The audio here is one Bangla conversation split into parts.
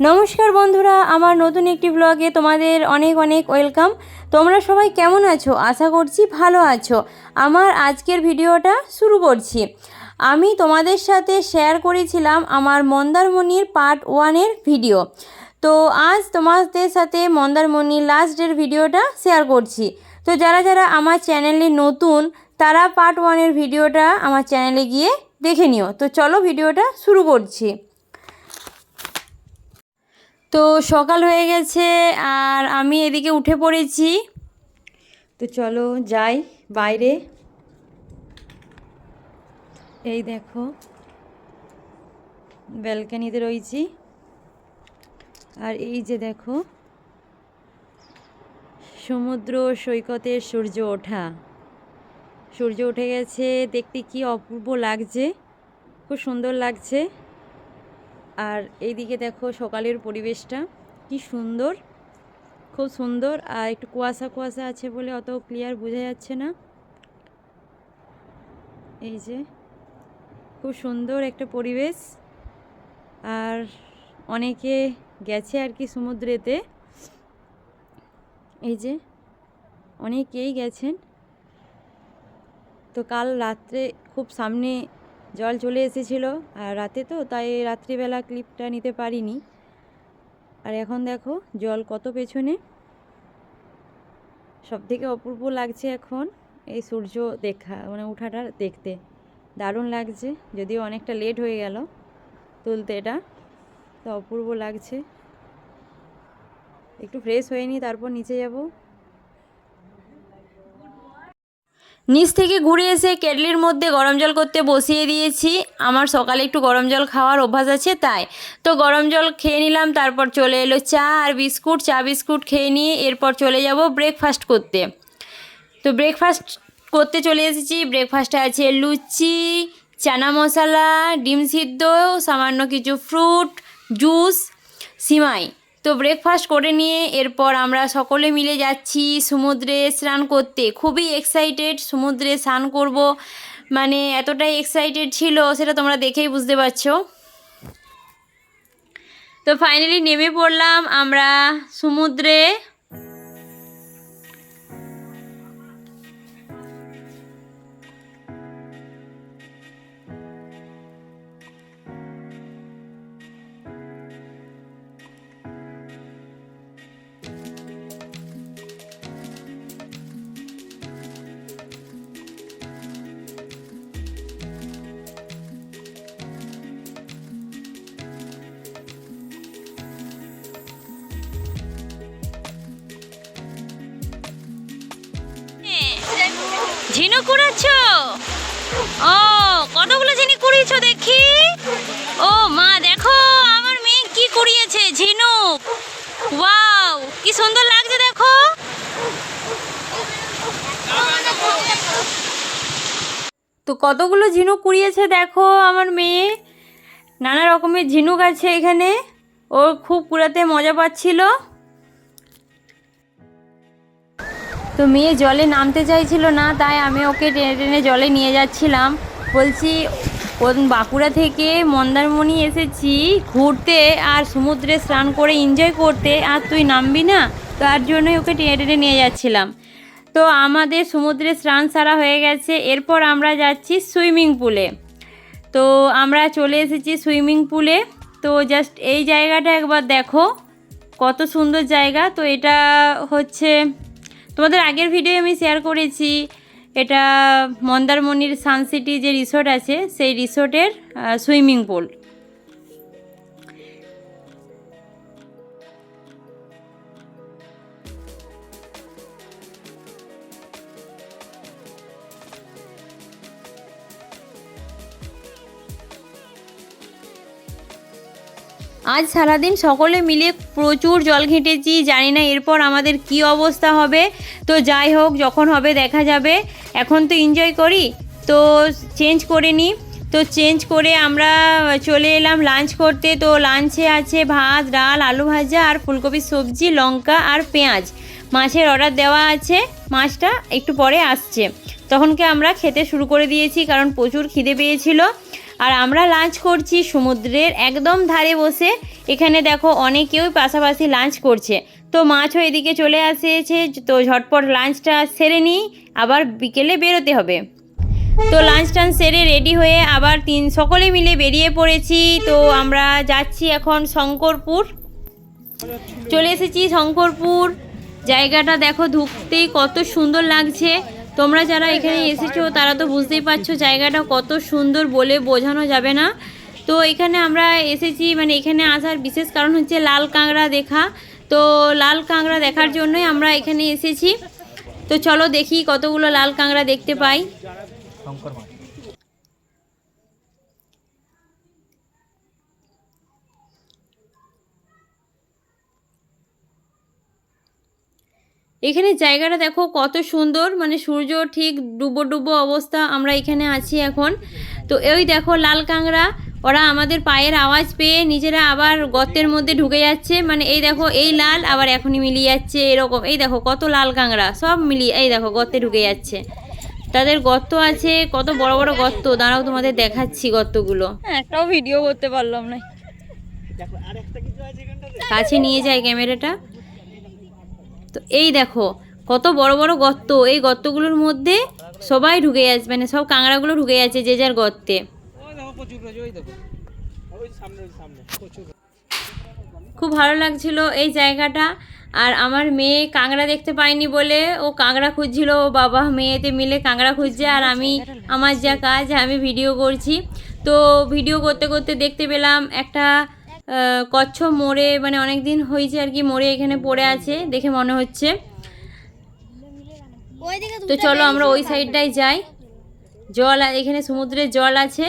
নমস্কার বন্ধুরা, আমার নতুন একটি ব্লগে তোমাদের অনেক অনেক ওয়েলকাম তোমরা সবাই কেমন আছো? আশা করছি ভালো আছো। আমার আজকের ভিডিওটা শুরু করছি। আমি তোমাদের সাথে শেয়ার করেছিলাম আমার মন্দারমণির পার্ট ওয়ানের ভিডিও তো আজ তোমাদের সাথে মন্দারমণির লাস্টের ভিডিওটা শেয়ার করছি। তো যারা যারা আমার চ্যানেলে নতুন, তারা পার্ট ওয়ানের ভিডিওটা আমার চ্যানেলে গিয়ে দেখে নিও। তো চলো ভিডিওটা শুরু করছি। তো সকাল হয়ে গেছে আর আমি এদিকে উঠে পড়েছি। তো চলো যাই বাইরে। এই দেখো, ব্যালকানিতে রয়েছি। আর এই যে দেখো, সমুদ্র সৈকতের সূর্য ওঠা। সূর্য উঠে গেছে, দেখতে কি অপূর্ব লাগছে, খুব সুন্দর লাগছে। আর এইদিকে দেখো সকালের পরিবেশটা। কি সুন্দর, খুব সুন্দর। আর একটু কুয়াশা কুয়াশা আছে বলে অত ক্লিয়ার বোঝা যাচ্ছে না। এই যে, খুব সুন্দর একটা পরিবেশ। আর অনেকে গেছে আর কি সমুদ্রেতে। এই যে, অনেকেই গেছেন। তো কাল রাত্রে খুব সামনে জল চলে এসেছিল আর রাতে তো, তাই রাত্রিবেলা ক্লিপটা নিতে পারিনি। আর এখন দেখো জল কত পেছনে। সব থেকে অপূর্ব লাগছে এখন এই সূর্য দেখা মানে উঠাটা দেখতে। দারুণ লাগছে, যদিও অনেকটা লেট হয়ে গেল তুলতে এটা, তো অপূর্ব লাগছে। একটু ফ্রেশ হয়ে নিই, তারপর নিচে যাব। নিচ থেকে ঘুরে এসে কেটলির মধ্যে গরম জল করতে বসিয়ে দিয়েছি। আমার সকালে একটু গরম জল খাওয়ার অভ্যাস আছে, তাই। তো গরম জল খেয়ে নিলাম, তারপর চলে এলো চা আর বিস্কুট। চা, বিস্কুট খেয়ে নিয়ে এরপর চলে যাব ব্রেকফাস্ট করতে। তো ব্রেকফাস্ট করতে চলে এসেছি। ব্রেকফাস্টে আছে লুচি, চানা মশলা, ডিম সিদ্ধ, সামান্য কিছু ফ্রুট জুস সিমাই। তো ব্রেকফাস্ট করে নিয়ে এরপর আমরা সকলে মিলে যাচ্ছি সমুদ্রে স্নান করতে। খুবই এক্সাইটেড সমুদ্রে স্নান করব। মানে এতটাই এক্সাইটেড ছিল সেটা তোমরা দেখেই বুঝতে পারছ। তো ফাইনালি নেমে পড়লাম আমরা সমুদ্রে। ঝিনুক কুড়াচ্ছ ও কতগুলো ঝিনুক কুড়িয়েছো দেখি। ও মা, দেখো, আমার মেয়ে কি কুড়িয়েছে ঝিনুক? ওয়াও, কি সুন্দর লাগছে দেখো। তো কতগুলো ঝিনুক কুড়িয়েছে দেখো আমার মেয়ে? নানা রকমের ঝিনুক আছে এখানে। ওর খুব কুড়াতে মজা পাচ্ছিল। তো মেয়ে জলে নামতে চাইছিল না, তাই আমি ওকে টেনে টেনে জলে নিয়ে যাচ্ছিলাম। বলছি বাঁকুড়া থেকে মন্দারমণি এসেছি ঘুরতে আর সমুদ্রে স্নান করে এনজয় করতে, আর তুই নামবি না? তার জন্যই ওকে টেনে টেনে নিয়ে যাচ্ছিলাম। তো আমাদের সমুদ্রে স্নান সারা হয়ে গেছে, এরপর আমরা যাচ্ছি সুইমিং পুলে। তো আমরা চলে এসেছি সুইমিং পুলে। তো জাস্ট এই জায়গাটা একবার দেখো, কত সুন্দর জায়গা। তো এটা হচ্ছে তোমাদের আগের ভিডিও আমি শেয়ার করেছি। এটা মন্দারমণির সানসিটি যে রিসোর্ট আছে, সেই রিসোর্টের সুইমিং পুল আজ সারাদিন সকলে মিলে প্রচুর জল ঘেঁটেছি, জানি না এরপর আমাদের কি অবস্থা হবে। তো যাই হোক, যখন হবে দেখা যাবে। এখন তো এনজয় করি, তো চেঞ্জ করে নিই তো চেঞ্জ করে আমরা চলে এলাম লাঞ্চ করতে। তো লাঞ্চে আছে ভাত, ডাল, আলু ভাজা আর ফুলকপির সবজি, লঙ্কা আর পেঁয়াজ। মাছের অর্ডার দেওয়া আছে, মাছটা একটু পরে আসছে। তখনকে আমরা খেতে শুরু করে দিয়েছি, কারণ প্রচুর খিদে পেয়েছিল। আর আমরা লাঞ্চ করছি সমুদ্রের একদম ধারে বসে। এখানে দেখো অনেকেই পাশাপাশি লাঞ্চ করছে। তো মাছও এদিকে চলে আসেছে তো ঝটপট লাঞ্চটা সেরে নিই, আবার বিকেলে বেরোতে হবে। তো লাঞ্চ টাঞ্চ সেরে রেডি হয়ে আবার তিন সকলে মিলে বেরিয়ে পড়েছি। তো আমরা যাচ্ছি এখন শঙ্করপুর। চলে এসেছি শঙ্করপুর। জায়গাটা দেখো ঢুকতেই কত সুন্দর লাগছে। তোমরা যারা এখানে এসেছ, তারা তো বুঝতেই পারছ জায়গাটা কত সুন্দর বলে বোঝানো যাবে না। তো এখানে আমরা এসেছি মানে এখানে আসার বিশেষ কারণ হচ্ছে লাল কাঁকড়া দেখা। তো লাল কাঁকড়া দেখার জন্যই আমরা এখানে এসেছি। তো চলো দেখি কতগুলো লাল কাঁকড়া দেখতে পাই। শঙ্কর এখানে জায়গাটা দেখো কত সুন্দর মানে সূর্য ঠিক ডুবো ডুবো অবস্থা আমরা এখানে আছি এখন। তো ওই দেখো লাল কাঁকড়া ওরা আমাদের পায়ের আওয়াজ পেয়ে নিজেরা আবার গর্তের মধ্যে ঢুকে যাচ্ছে। মানে এই দেখো এই লাল আবার এখনই মিলিয়ে যাচ্ছে এরকম। এই দেখো কত লাল কাঁকড়া সব মিলিয়ে এই দেখো গর্তে ঢুকে যাচ্ছে। তাদের গর্ত আছে কত বড় বড় গর্ত। দাঁড়াও তোমাদের দেখাচ্ছি গর্তগুলো। একটাও ভিডিও করতে পারলাম না। দেখো আর একটা কিছু আছে এখানটাতে। কাছে নিয়ে যায় ক্যামেরাটা। তো এই দেখো, কত বড় বড় গর্ত। এই গর্তগুলোর মধ্যে সবাই ঢুকে যাচ্ছে মানে সব কাঁকড়াগুলো ঢুকে যাচ্ছে যে যার গর্তে। খুব ভালো লাগছিল এই জায়গাটা। আর আমার মেয়ে কাঁকড়া দেখতে পায়নি বলে ও কাঁকড়া খুঁজছিল, ও বাবা মেয়েতে মিলে কাঁকড়া খুঁজছে, আর আমি আমার যা কাজ, আমি ভিডিও করছি। তো ভিডিও করতে করতে দেখতে পেলাম একটা কচ্ছপ মোড়ে মানে অনেক দিন হয়েছে আর কি মোড়ে এখানে পড়ে আছে দেখে মনে হচ্ছে। তো চলো আমরা ওই সাইডটাই যাই। জল এখানে সমুদ্রের জল আছে,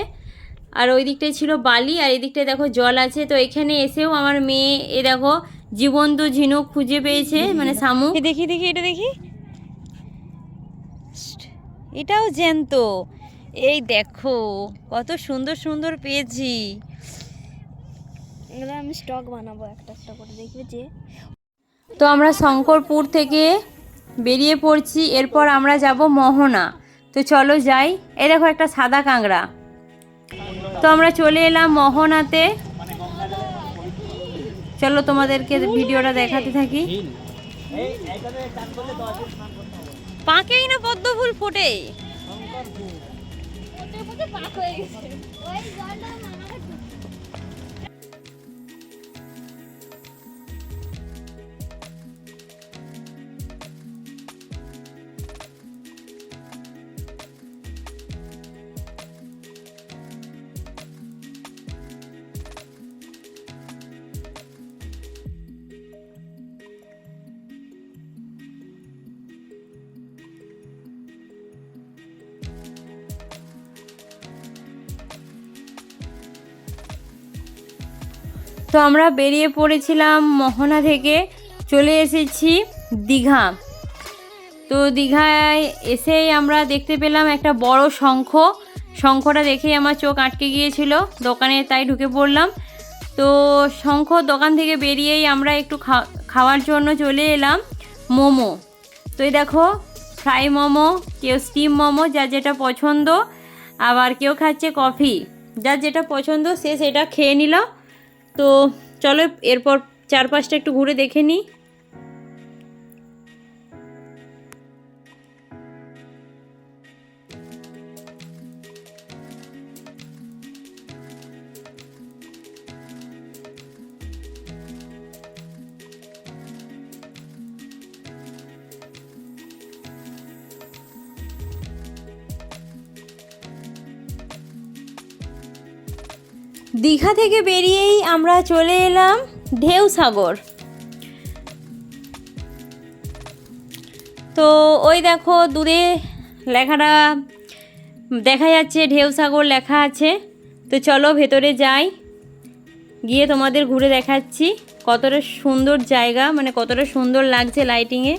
আর ওই দিকটায় ছিল বালি, আর এই দেখো জল আছে। তো এখানে এসেও আমার মেয়ে, এ দেখো, জীবন্ত ঝিনুক খুঁজে পেয়েছে মানে শামুক দেখি দেখি, এটা দেখি। এটাও জ্যান্ত। এই দেখো, কত সুন্দর সুন্দর পেয়েছি। এগুলো আমি স্টক বানাবো একটা একটা করে দেখবে যে তো আমরা শঙ্করপুর থেকে বেরিয়ে পড়ছি এরপর আমরা যাব মোহনা। তো চলো যাই। এই দেখো একটা সাদা কাঁকড়া। তো আমরা চলে এলাম মোহনাতে। চলো তোমাদেরকে ভিডিওটা দেখাতে থাকি। পাকেই না পদ্ম ফুল ফোটে। তো আমরা বেরিয়ে পড়েছিলাম মোহনা থেকে। চলে এসেছি দীঘা। তো দীঘায় এসেই আমরা দেখতে পেলাম একটা বড় শঙ্খ। শঙ্খটা দেখেই আমার চোখ আটকে গিয়েছিল। দোকানে তাই ঢুকে পড়লাম। তো শঙ্খ দোকান থেকে বেরিয়েই আমরা একটু খাওয়ার জন্য চলে এলাম মোমো। তো এই দেখো, ফ্রাই মোমো, কেউ স্টিম মোমো, যার যেটা পছন্দ, আবার কেউ খাচ্ছে কফি। যার যেটা পছন্দ, সে সেটা খেয়ে নিল। তো চলো এরপর চারপাশটা একটু ঘুরে দেখে নিই। দীঘা থেকে বেরিয়েই আমরা চলে এলাম ঢেউ সাগর। তো ওই দেখো দূরে লেখাটা দেখা যাচ্ছে, ঢেউ সাগর লেখা আছে। তো চলো ভেতরে যাই, গিয়ে তোমাদের ঘুরে দেখাচ্ছি কতটা সুন্দর জায়গা মানে কতটা সুন্দর লাগছে লাইটিংয়ে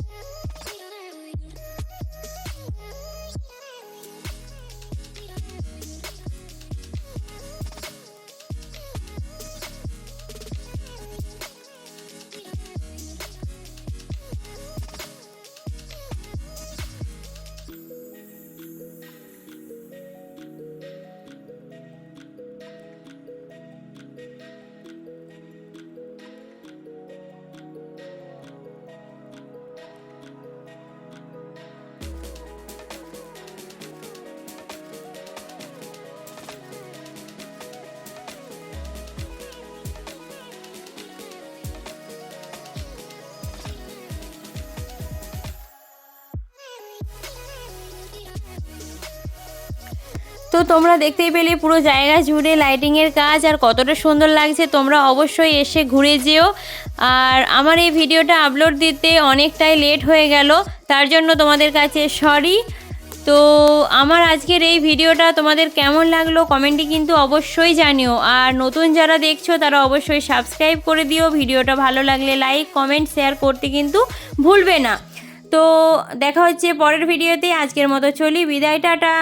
Yeah. তো তোমরা দেখতেই পেলে পুরো জায়গা জুড়ে লাইটিংয়ের কাজ আর কতটা সুন্দর লাগছে। তোমরা অবশ্যই এসে ঘুরে যেও। আর আমার এই ভিডিওটা আপলোড দিতে অনেকটাই লেট হয়ে গেল, তার জন্য তোমাদের কাছে সরি তো আমার আজকের এই ভিডিওটা তোমাদের কেমন লাগল কমেন্টে কিন্তু অবশ্যই জানিও। আর নতুন যারা দেখছ, তারা অবশ্যই সাবস্ক্রাইব করে দিও। ভিডিওটা ভালো লাগলে লাইক কমেন্ট শেয়ার করতে কিন্তু ভুলবে না। তো দেখা হচ্ছে পরের ভিডিওতে। আজকের মতো চলি। বিদায়, টাটা।